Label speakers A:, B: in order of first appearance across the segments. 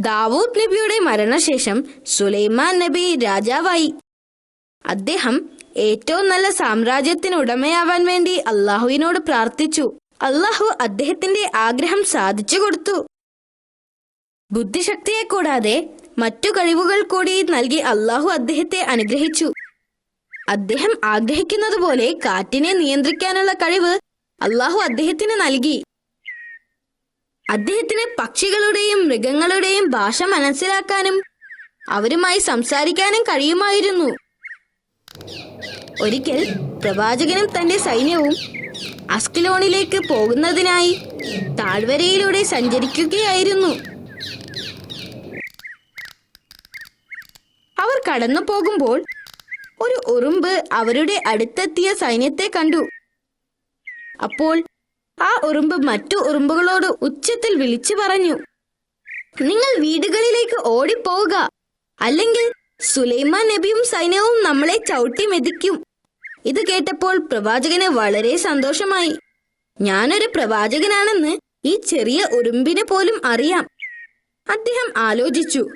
A: ദാവൂദ് നബിയുടെ മരണശേഷം സുലൈമാൻ നബി രാജാവായി. അദ്ദേഹം ഏറ്റവും നല്ല സാമ്രാജ്യത്തിന് ഉടമയാവാൻ വേണ്ടി അള്ളാഹുവിനോട് പ്രാർത്ഥിച്ചു. അള്ളാഹു അദ്ദേഹത്തിന്റെ ആഗ്രഹം സാധിച്ചു കൊടുത്തു. ബുദ്ധിശക്തിയെ കൂടാതെ മറ്റു കഴിവുകൾ കൂടി നൽകി അള്ളാഹു അദ്ദേഹത്തെ അനുഗ്രഹിച്ചു. അദ്ദേഹം ആഗ്രഹിക്കുന്നതുപോലെ കാറ്റിനെ നിയന്ത്രിക്കാനുള്ള കഴിവ് അള്ളാഹു അദ്ദേഹത്തിന് നൽകി. അദ്ദേഹത്തിന് പക്ഷികളുടെയും മൃഗങ്ങളുടെയും ഭാഷ മനസ്സിലാക്കാനും അവരുമായി സംസാരിക്കാനും കഴിയുമായിരുന്നു. ഒരിക്കൽ പ്രവാചകനും തന്റെ സൈന്യവും അസ്കിലോണിലേക്ക് പോകുന്നതിനായി താഴ്വരയിലൂടെ സഞ്ചരിക്കുകയായിരുന്നു. അവർ കടന്നു പോകുമ്പോൾ ഒരു ഉറുമ്പ് അവരുടെ അടുത്തെത്തിയ സൈന്യത്തെ കണ്ടു. അപ്പോൾ ആ ഉറുമ്പ് മറ്റു ഉറുമ്പുകളോട് ഉച്ചത്തിൽ വിളിച്ചു പറഞ്ഞു. നിങ്ങൾ വീടുകളിലേക്ക് ഓടിപ്പോവുക. അല്ലെങ്കിൽ സുലൈമാൻ നബിയും സൈന്യവും നമ്മളെ ചവിട്ടി മെതിക്കും. ഇത് കേട്ടപ്പോൾ പ്രവാചകന് വളരെ സന്തോഷമായി. ഞാനൊരു പ്രവാചകനാണെന്ന് ഈ ചെറിയ ഉറുമ്പിനെ പോലും അറിയാം. അദ്ദേഹം ആലോചിച്ചു.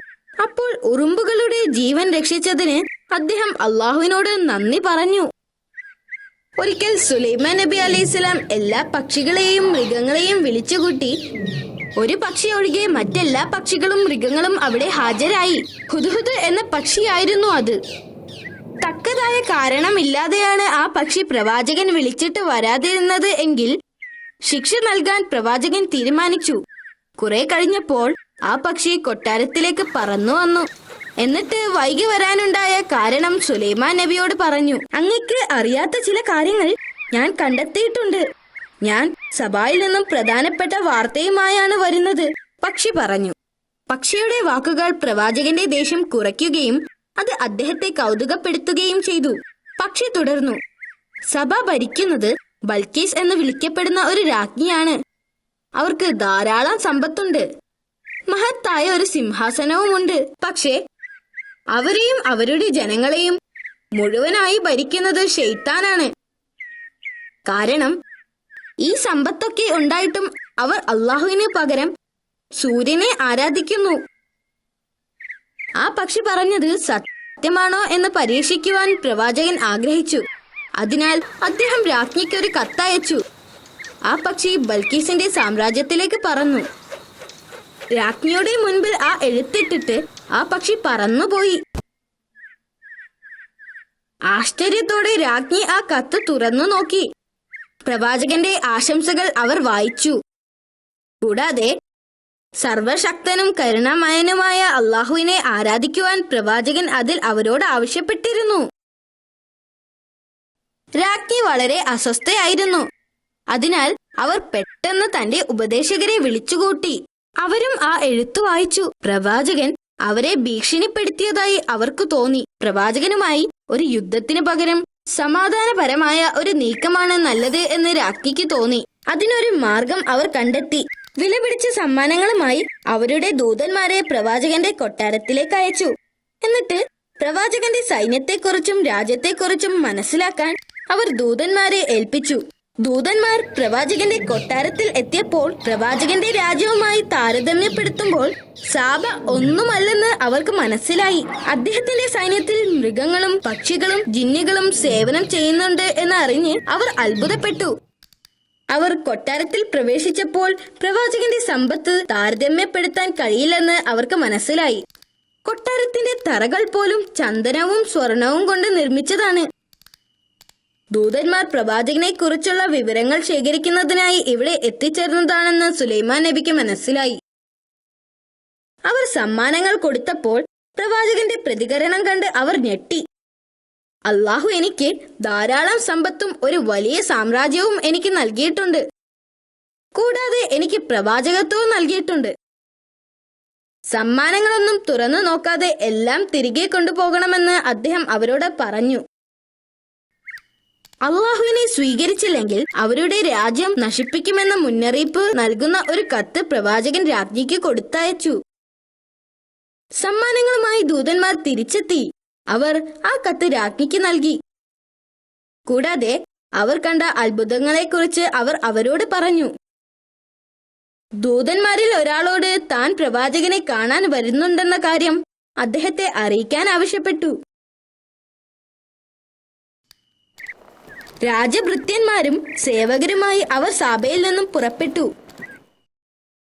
A: അപ്പോൾ ഉറുമ്പുകളുടെ ജീവൻ രക്ഷിച്ചതിന് അദ്ദേഹം അള്ളാഹുവിനോട് നന്ദി പറഞ്ഞു. ഒരിക്കൽ സുലൈമാൻ നബി അലൈഹിസ്ലാം എല്ലാ പക്ഷികളെയും മൃഗങ്ങളെയും വിളിച്ചുകൂട്ടി ഒരു പക്ഷി ഒഴികെ മറ്റെല്ലാ പക്ഷികളും മൃഗങ്ങളും അവിടെ ഹാജരായി. ഹുദ്ഹുദ് എന്ന പക്ഷിയായിരുന്നു അത്. തക്കതായ കാരണമില്ലാതെയാണ് ആ പക്ഷി പ്രവാചകൻ വിളിച്ചിട്ട് വരാതിരുന്നത് എങ്കിൽ ശിക്ഷ നൽകാൻ പ്രവാചകൻ തീരുമാനിച്ചു. കുറെ കഴിഞ്ഞപ്പോൾ ആ പക്ഷി കൊട്ടാരത്തിലേക്ക് പറന്നു വന്നു എന്നിട്ട് വൈകി വരാനുണ്ടായ കാരണം സുലൈമാൻ നബിയോട് പറഞ്ഞു അങ്ങക്ക് അറിയാത്ത ചില കാര്യങ്ങൾ ഞാൻ കണ്ടെത്തിയിട്ടുണ്ട്. ഞാൻ സഭയിൽ നിന്നും പ്രധാനപ്പെട്ട വാർത്തയുമായാണ് വരുന്നത്. പക്ഷി പറഞ്ഞു പക്ഷിയുടെ വാക്കുകൾ പ്രവാചകന്റെ ദേഷ്യം കുറയ്ക്കുകയും അത് അദ്ദേഹത്തെ കൗതുകപ്പെടുത്തുകയും ചെയ്തു. പക്ഷി തുടർന്നു സഭ ഭരിക്കുന്നത് ബൽക്കീസ് എന്ന് വിളിക്കപ്പെടുന്ന ഒരു രാജ്ഞിയാണ്. അവർക്ക് ധാരാളം സമ്പത്തുണ്ട്. മഹത്തായ ഒരു സിംഹാസനവുമുണ്ട്. പക്ഷേ അവരെയും അവരുടെ ജനങ്ങളെയും മുഴുവനായി ഭരിക്കുന്നത് ഷെയ്ത്താനാണ് കാരണം ഈ സമ്പത്തൊക്കെ ഉണ്ടായിട്ടും അവർ അള്ളാഹുവിന് പകരം സൂര്യനെ ആരാധിക്കുന്നു. ആ പക്ഷി പറഞ്ഞത് സത്യമാണോ എന്ന് പരീക്ഷിക്കുവാൻ പ്രവാചകൻ ആഗ്രഹിച്ചു. അതിനാൽ അദ്ദേഹം രാജ്ഞിക്ക് ഒരു കത്തയച്ചു. ആ പക്ഷി ബൽക്കീസിന്റെ സാമ്രാജ്യത്തിലേക്ക് പറന്നു. രാജ്ഞിയുടെ മുൻപിൽ ആ എഴുത്തിട്ടിട്ട് ആ പക്ഷി പറന്നുപോയി. ആശ്ചര്യത്തോടെ രാജ്ഞി ആ കത്ത് തുറന്നു നോക്കി. പ്രവാചകന്റെ ആശംസകൾ അവർ വായിച്ചു. കൂടാതെ സർവശക്തനും കരുണാമയനുമായ അള്ളാഹുവിനെ ആരാധിക്കുവാൻ പ്രവാചകൻ അതിൽ അവരോട് ആവശ്യപ്പെട്ടിരുന്നു. രാജ്ഞി വളരെ അസ്വസ്ഥയായിരുന്നു. അതിനാൽ അവർ പെട്ടെന്ന് തന്റെ ഉപദേശകരെ വിളിച്ചുകൂട്ടി. അവരും ആ എഴുത്തു വായിച്ചു. പ്രവാചകൻ അവരെ ഭീഷണിപ്പെടുത്തിയതായി അവർക്ക് തോന്നി. പ്രവാചകനുമായി ഒരു യുദ്ധത്തിന് പകരം സമാധാനപരമായ ഒരു നീക്കമാണ് നല്ലത് എന്ന് രാജ്ഞിക്ക് തോന്നി. അതിനൊരു മാർഗം അവർ കണ്ടെത്തി. വിലപിടിച്ച സമ്മാനങ്ങളുമായി അവരുടെ ദൂതന്മാരെ പ്രവാചകന്റെ കൊട്ടാരത്തിലേക്ക് അയച്ചു. എന്നിട്ട് പ്രവാചകന്റെ സൈന്യത്തെക്കുറിച്ചും രാജ്യത്തെക്കുറിച്ചും മനസ്സിലാക്കാൻ അവർ ദൂതന്മാരെ ഏൽപ്പിച്ചു. ദൂതന്മാർ പ്രവാചകന്റെ കൊട്ടാരത്തിൽ എത്തിയപ്പോൾ പ്രവാചകന്റെ രാജ്യവുമായി താരതമ്യപ്പെടുത്തുമ്പോൾ സാബ ഒന്നുമല്ലെന്ന് അവർക്ക് മനസ്സിലായി. അദ്ദേഹത്തിന്റെ സൈന്യത്തിൽ മൃഗങ്ങളും പക്ഷികളും ജിന്നുകളും സേവനം ചെയ്യുന്നുണ്ട് എന്ന് അറിഞ്ഞ് അവർ അത്ഭുതപ്പെട്ടു. അവർ കൊട്ടാരത്തിൽ പ്രവേശിച്ചപ്പോൾ പ്രവാചകന്റെ സമ്പത്ത് താരതമ്യപ്പെടുത്താൻ കഴിയില്ലെന്ന് അവർക്ക് മനസ്സിലായി. കൊട്ടാരത്തിന്റെ തറകൾ പോലും ചന്ദനവും സ്വർണവും കൊണ്ട് നിർമ്മിച്ചതാണ്. ദൂതന്മാർ പ്രവാചകനെ കുറിച്ചുള്ള വിവരങ്ങൾ ശേഖരിക്കുന്നതിനായി ഇവിടെ എത്തിച്ചേർന്നതാണെന്ന് സുലൈമാൻ നബിക്ക് മനസ്സിലായി. അവർ സമ്മാനങ്ങൾ കൊടുത്തപ്പോൾ പ്രവാചകന്റെ പ്രതികരണം കണ്ട് അവർ ഞെട്ടി. അള്ളാഹു എനിക്ക് ധാരാളം സമ്പത്തും ഒരു വലിയ സാമ്രാജ്യവും എനിക്ക് നൽകിയിട്ടുണ്ട്. കൂടാതെ എനിക്ക് പ്രവാചകത്വവും നൽകിയിട്ടുണ്ട്. സമ്മാനങ്ങളൊന്നും തുറന്നു നോക്കാതെ എല്ലാം തിരികെ കൊണ്ടുപോകണമെന്ന് അദ്ദേഹം അവരോട് പറഞ്ഞു. അള്ളാഹുവിനെ സ്വീകരിച്ചില്ലെങ്കിൽ അവരുടെ രാജ്യം നശിപ്പിക്കുമെന്ന മുന്നറിയിപ്പ് നൽകുന്ന ഒരു കത്ത് പ്രവാചകൻ രാജ്ഞിക്ക് കൊടുത്തയച്ചു. സമ്മാനങ്ങളുമായി ദൂതന്മാർ തിരിച്ചെത്തി. അവർ ആ കത്ത് രാജ്ഞിക്ക് നൽകി. കൂടാതെ അവർ കണ്ട അത്ഭുതങ്ങളെക്കുറിച്ച് അവർ അവരോട് പറഞ്ഞു. ദൂതന്മാരിൽ ഒരാളോട് താൻ പ്രവാചകനെ കാണാൻ വരുന്നുണ്ടെന്ന കാര്യം അദ്ദേഹത്തെ അറിയിക്കാൻ ആവശ്യപ്പെട്ടു. രാജഭൃത്യന്മാരും സേവകരുമായി അവർ സാബയിൽ നിന്നും പുറപ്പെട്ടു.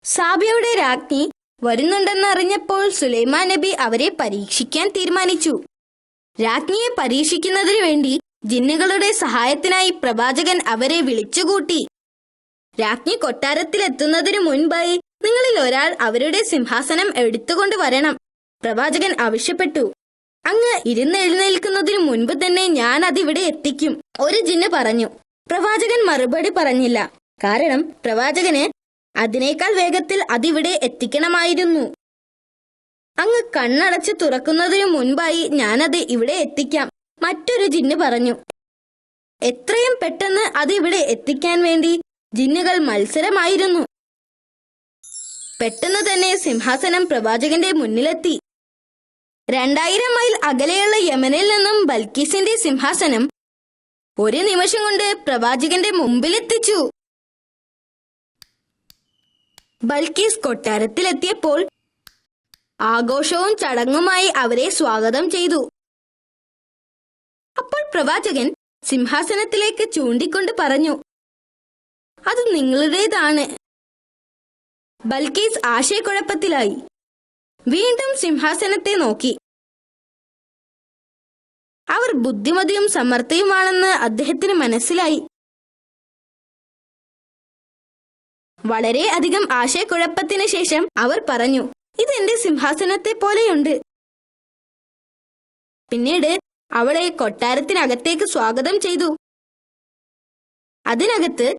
A: സാബയുടെ രാജ്ഞി വരുന്നുണ്ടെന്നറിഞ്ഞപ്പോൾ സുലൈമാൻ നബി അവരെ പരീക്ഷിക്കാൻ തീരുമാനിച്ചു. രാജ്ഞിയെ പരീക്ഷിക്കുന്നതിനു വേണ്ടി ജിന്നുകളുടെ സഹായത്തിനായി പ്രവാചകൻ അവരെ വിളിച്ചുകൂട്ടി. രാജ്ഞി കൊട്ടാരത്തിലെത്തുന്നതിനു മുൻപായി നിങ്ങളിൽ ഒരാൾ അവരുടെ സിംഹാസനം എടുത്തുകൊണ്ട് വരണം. പ്രവാചകൻ ആവശ്യപ്പെട്ടു. അങ്ങ് ഇരുന്നെഴുന്നേൽക്കുന്നതിനു മുൻപ് തന്നെ ഞാൻ അതിവിടെ എത്തിക്കും. ഒരു ജിന്ന് പറഞ്ഞു. പ്രവാചകൻ മറുപടി പറഞ്ഞില്ല. കാരണം പ്രവാചകന് അതിനേക്കാൾ വേഗത്തിൽ അതിവിടെ എത്തിക്കണമായിരുന്നു. അങ്ങ് കണ്ണടച്ച് തുറക്കുന്നതിനു മുൻപായി ഞാനത് ഇവിടെ എത്തിക്കാം. മറ്റൊരു ജിന്ന് പറഞ്ഞു. എത്രയും പെട്ടെന്ന് അത് ഇവിടെ എത്തിക്കാൻ വേണ്ടി ജിന്നുകൾ മത്സരമായിരുന്നു. പെട്ടെന്ന് തന്നെ സിംഹാസനം പ്രവാചകന്റെ മുന്നിലെത്തി. രണ്ടായിരം മൈൽ അകലെയുള്ള യമനിൽ നിന്നും ബൽക്കീസിന്റെ സിംഹാസനം ഒരു നിമിഷം കൊണ്ട് പ്രവാചകന്റെ മുമ്പിലെത്തിച്ചു. ബൽക്കീസ് കൊട്ടാരത്തിലെത്തിയപ്പോൾ ആഘോഷവും ചടങ്ങുമായി അവരെ സ്വാഗതം ചെയ്തു. അപ്പോൾ പ്രവാചകൻ സിംഹാസനത്തിലേക്ക് ചൂണ്ടിക്കൊണ്ട് പറഞ്ഞു അത് നിങ്ങളുടേതാണ്. ബൽക്കീസ് ആശയക്കുഴപ്പത്തിലായി. വീണ്ടും സിംഹാസനത്തെ നോക്കി. അവർ ബുദ്ധിമതിയും സമർത്ഥയുമാണെന്ന് അദ്ദേഹത്തിന് മനസ്സിലായി. വളരെ അധികം ആശയക്കുഴപ്പത്തിന് ശേഷം അവർ പറഞ്ഞു ഇത് എന്റെ സിംഹാസനത്തെ പോലെയുണ്ട്. പിന്നീട് അവളെ കൊട്ടാരത്തിനകത്തേക്ക് സ്വാഗതം ചെയ്തു. അതിനകത്ത്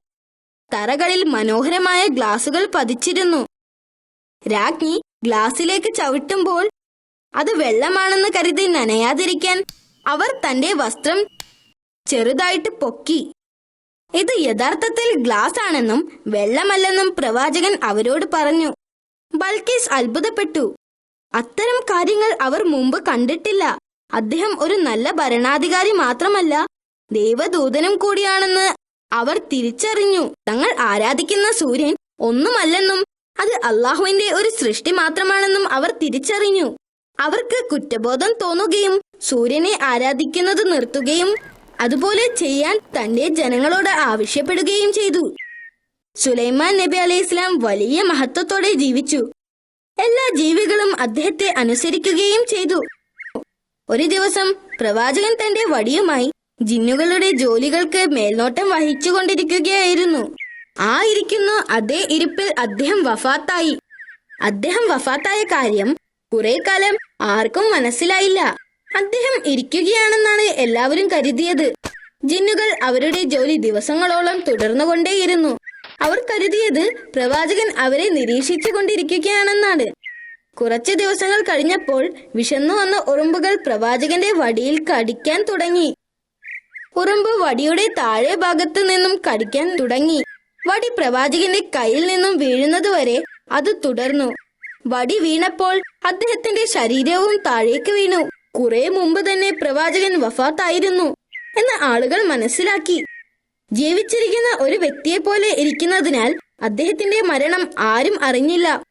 A: തറകളിൽ മനോഹരമായ ഗ്ലാസുകൾ പതിച്ചിരുന്നു. രാജ്ഞി ഗ്ലാസിലേക്ക് ചവിട്ടുമ്പോൾ അത് വെള്ളമാണെന്ന് കരുതി നനയാതിരിക്കാൻ അവർ തന്റെ വസ്ത്രം ചെറുതായിട്ട് പൊക്കി. ഇത് യഥാർത്ഥത്തിൽ ഗ്ലാസ് ആണെന്നും വെള്ളമല്ലെന്നും പ്രവാചകൻ അവരോട് പറഞ്ഞു. ബൽക്കീസ് അത്ഭുതപ്പെട്ടു. അത്തരം കാര്യങ്ങൾ അവർ മുമ്പ് കണ്ടിട്ടില്ല. അദ്ദേഹം ഒരു നല്ല ഭരണാധികാരി മാത്രമല്ല ദൈവദൂതനും കൂടിയാണെന്ന് അവർ തിരിച്ചറിഞ്ഞു. തങ്ങൾ ആരാധിക്കുന്ന സൂര്യൻ ഒന്നുമല്ലെന്നും അത് അള്ളാഹുവിന്റെ ഒരു സൃഷ്ടി മാത്രമാണെന്നും അവർ തിരിച്ചറിഞ്ഞു. അവർക്ക് കുറ്റബോധം തോന്നുകയും സൂര്യനെ ആരാധിക്കുന്നത് നിർത്തുകയും അതുപോലെ ചെയ്യാൻ തന്റെ ജനങ്ങളോട് ആവശ്യപ്പെടുകയും ചെയ്തു. സുലൈമാൻ നബി അലൈഹി ഇസ്ലാം വലിയ മഹത്വത്തോടെ ജീവിച്ചു. എല്ലാ ജീവികളും അദ്ദേഹത്തെ അനുസരിക്കുകയും ചെയ്തു. ഒരു ദിവസം പ്രവാചകൻ തന്റെ വടിയുമായി ജിന്നുകളുടെ ജോലികൾക്ക് മേൽനോട്ടം വഹിച്ചുകൊണ്ടിരിക്കുകയായിരുന്നു. ആ ഇരിക്കുന്ന അതേ ഇരിപ്പിൽ അദ്ദേഹം വഫാത്തായി. അദ്ദേഹം വഫാത്തായ കാര്യം കുറെ കാലം ആർക്കും മനസ്സിലായില്ല. അദ്ദേഹം ഇരിക്കുകയാണെന്നാണ് എല്ലാവരും കരുതിയത്. ജിന്നുകൾ അവരുടെ ജോലി ദിവസങ്ങളോളം തുടർന്നുകൊണ്ടേയിരുന്നു. അവർ കരുതിയത് പ്രവാചകൻ അവരെ നിരീക്ഷിച്ചു കൊണ്ടിരിക്കുകയാണെന്നാണ് കുറച്ച് ദിവസങ്ങൾ കഴിഞ്ഞപ്പോൾ വിശന്നു വന്ന ഉറുമ്പുകൾ പ്രവാചകന്റെ വടിയിൽ കടിക്കാൻ തുടങ്ങി. ഉറുമ്പ് വടിയുടെ താഴെ ഭാഗത്തു നിന്നും കടിക്കാൻ തുടങ്ങി. വടി പ്രവാചകന്റെ കയ്യിൽ നിന്നും വീഴുന്നതുവരെ അത് തുടർന്നു. വടി വീണപ്പോൾ അദ്ദേഹത്തിന്റെ ശരീരവും താഴേക്ക് വീണു. കുറെ മുമ്പ് തന്നെ പ്രവാചകൻ വഫാത്തായിരുന്നു എന്ന് ആളുകൾ മനസ്സിലാക്കി. ജീവിച്ചിരിക്കുന്ന ഒരു വ്യക്തിയെ പോലെ ഇരിക്കുന്നതിനാൽ അദ്ദേഹത്തിന്റെ മരണം ആരും അറിഞ്ഞില്ല.